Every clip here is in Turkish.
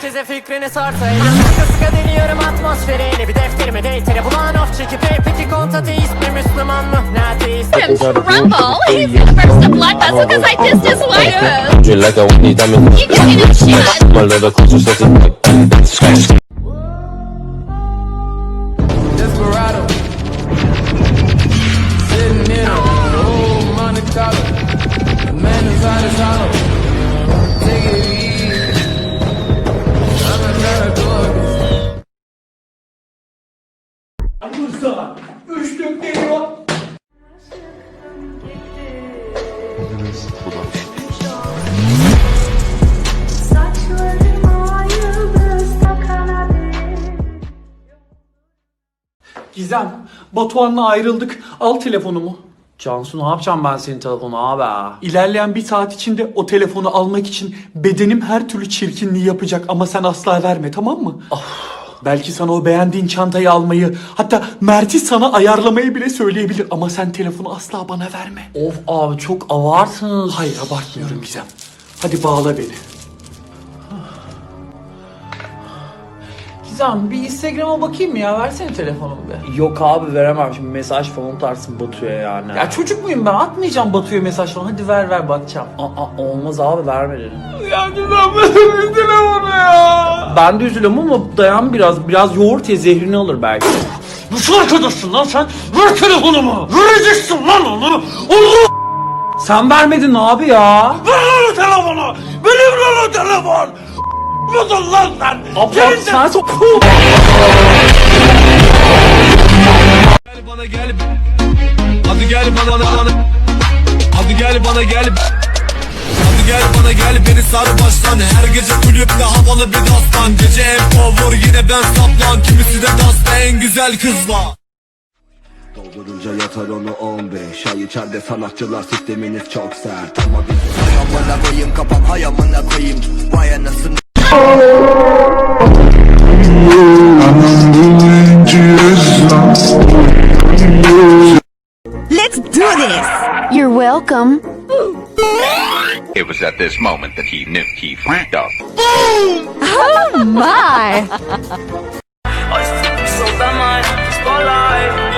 fikrini sarsaydım Sıkı sıkı deniyorum atmosferi Yeni bir defterime deytere bulan of çekip ey Peki kont ateist mi Müslüman mı ne ateist Rumble. He's gonna burst a blood vessel I his wife. Would you like a one dame You can get a shot. My little closer, so scratch. Desperado. Sitting in a old Monte Carlo. The man inside is hollow. Takanadır Gizem, Batuhan'la ayrıldık. Al telefonumu. Cansu ne yapacağım ben senin telefonu abi? İlerleyen bir saat içinde o telefonu almak için bedenim her türlü çirkinliği yapacak ama sen asla verme tamam mı? Belki sana o beğendiğin çantayı almayı hatta Mert'i sana ayarlamayı bile söyleyebilir ama sen telefonu asla bana verme. Of abi çok avarsınız. Hayır abartmıyorum Gizem. Hadi bağla beni. Gizem bir Instagram'a bakayım mı ya? Versene telefonumu be. Yok abi veremem şimdi mesaj falan atarsın Batu'ya yani. Ya çocuk muyum ben? Atmayacağım Batu'ya mesaj falan. Hadi ver ver bakacağım. Aa, olmaz abi verme dedim. Ya Gizem ben üzülüm onu ya. Ben de üzülüyorum ama dayan biraz. Biraz yoğurt ye zehrini alır belki. Nasıl arkadaşsın lan sen? Ver telefonumu. Vereceksin lan onu. Allah Sen vermedin abi ya. ver lan o telefonu. Benim lan o telefon. Musun lan sen? Abla sen sok. Gel bana gel Hadi gel bana bana Hadi gel bana gel gel bana gel beni sar baştan. Her gece kulüpte havalı bir dastan. Gece en power yine ben saplan. Kimisi de dasta en güzel kız var Doldurunca yatar onu 15 Ay içeride sanatçılar sisteminiz çok sert. Ama biz Hay amına koyayım kapan hay amına koyayım. Vay anasını. Let's do this! You're welcome. It was at this moment that he knew he fucked up. Oh, my!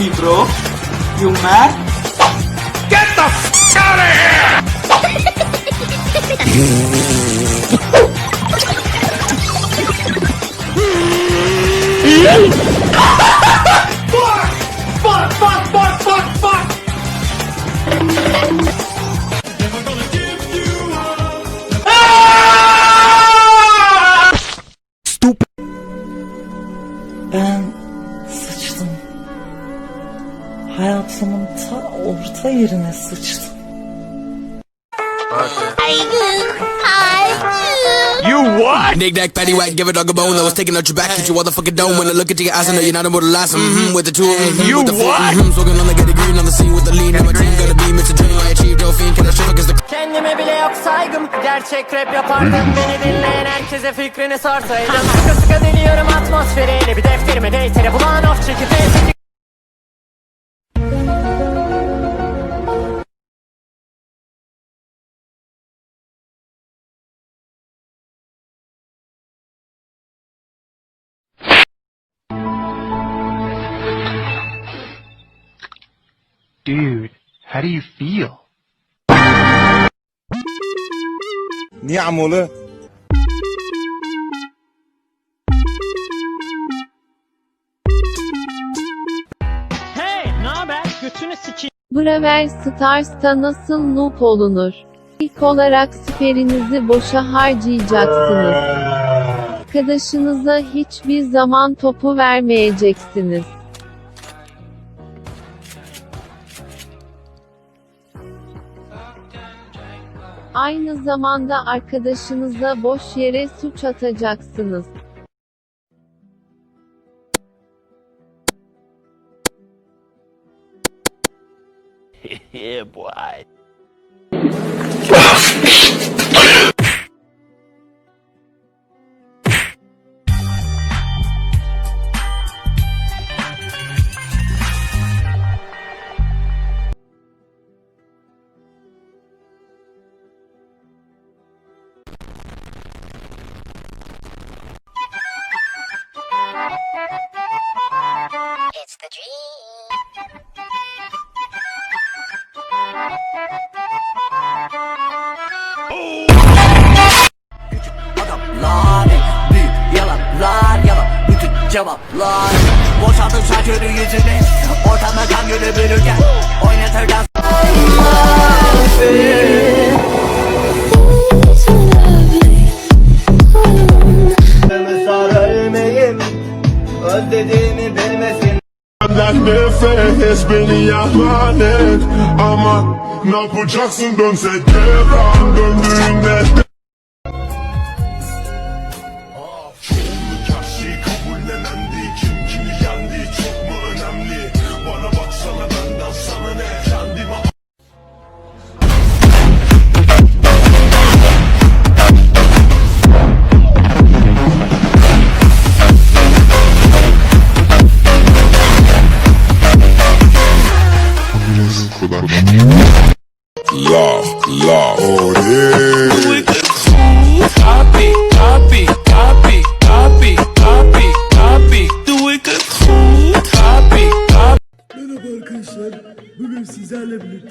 Comedy bro. You mad? Ben yerine sıçtım. Nick Nack, Patty Whack, give a dog a bone. I was taking out your back, hit you all the fucking dome. When I look at your eyes, I know you're not about the last. Mm-hmm, with the two, mm-hmm, you with the four, mm-hmm, smoking on the get the green on the scene with the lean. Now my dream gonna be Mr. Dream. I achieved your fiend, can I show cause the Kendime bile yok saygım Gerçek rap yapardım Beni dinleyen herkese fikrini sarsaydım Sıkı sıkı deniyorum atmosferi bir defterime deytere bulan of çekip Dude, how do you feel? Niye amolu? Braver Stars'ta nasıl noob olunur? İlk olarak siperinizi boşa harcayacaksınız. Arkadaşınıza hiçbir zaman topu vermeyeceksiniz. Aynı zamanda arkadaşınıza boş yere suç atacaksınız. Adamlar cevaplar Boşaltın şarkörü yüzüne ortama kan gölü bölürken Oynatır dans ölmeyim Özlediğimi bilmesin. Benden nefes beni yalan et Ama ne yapacaksın? Dönse devran döndüğünde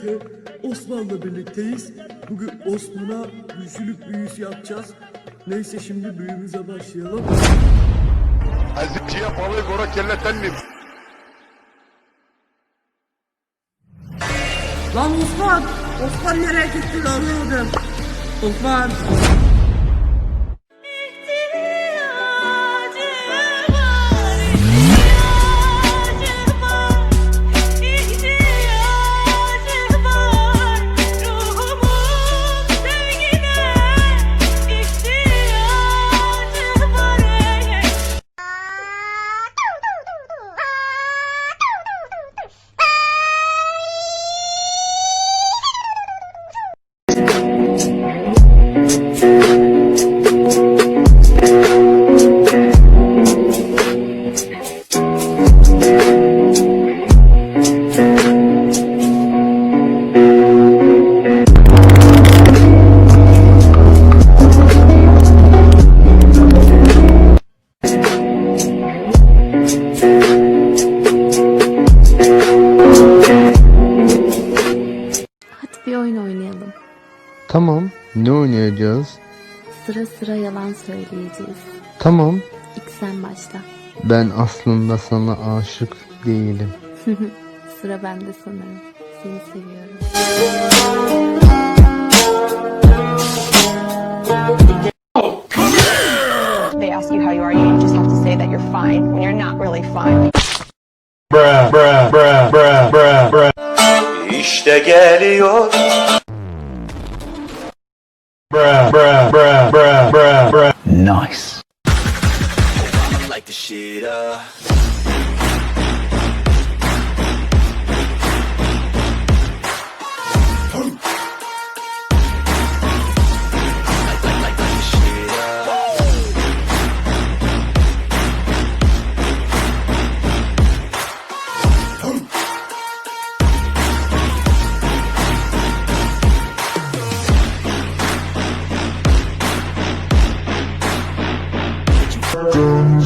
birlikte Osman'la birlikteyiz. Bugün Osman'a büyücülük büyüsü yapacağız. Neyse şimdi büyümüze başlayalım. Azıcıya balığı gora kelletten mi? Lan Osman! Osman nereye gitti lan oğlum? Osman! Sıra sıra yalan söyleyeceğiz. Tamam. İlk sen başla. Ben aslında sana aşık değilim. Sıra bende sanırım. Seni seviyorum. They ask you how you are, you just have to say that you're fine when you're not really fine. İşte geliyor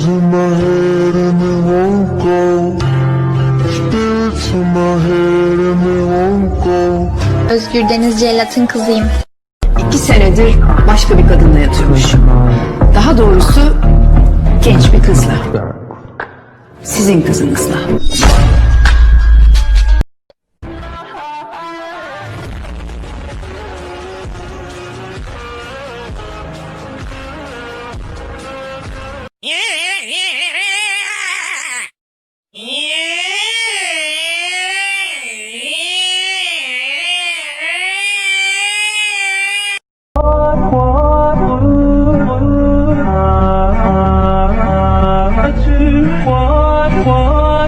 Guns in my head and they won't go Spirits in my head and they won't go Özgür Deniz Celat'ın kızıyım. İki senedir başka bir kadınla yatıyormuş. Daha doğrusu genç bir kızla. Sizin kızınızla.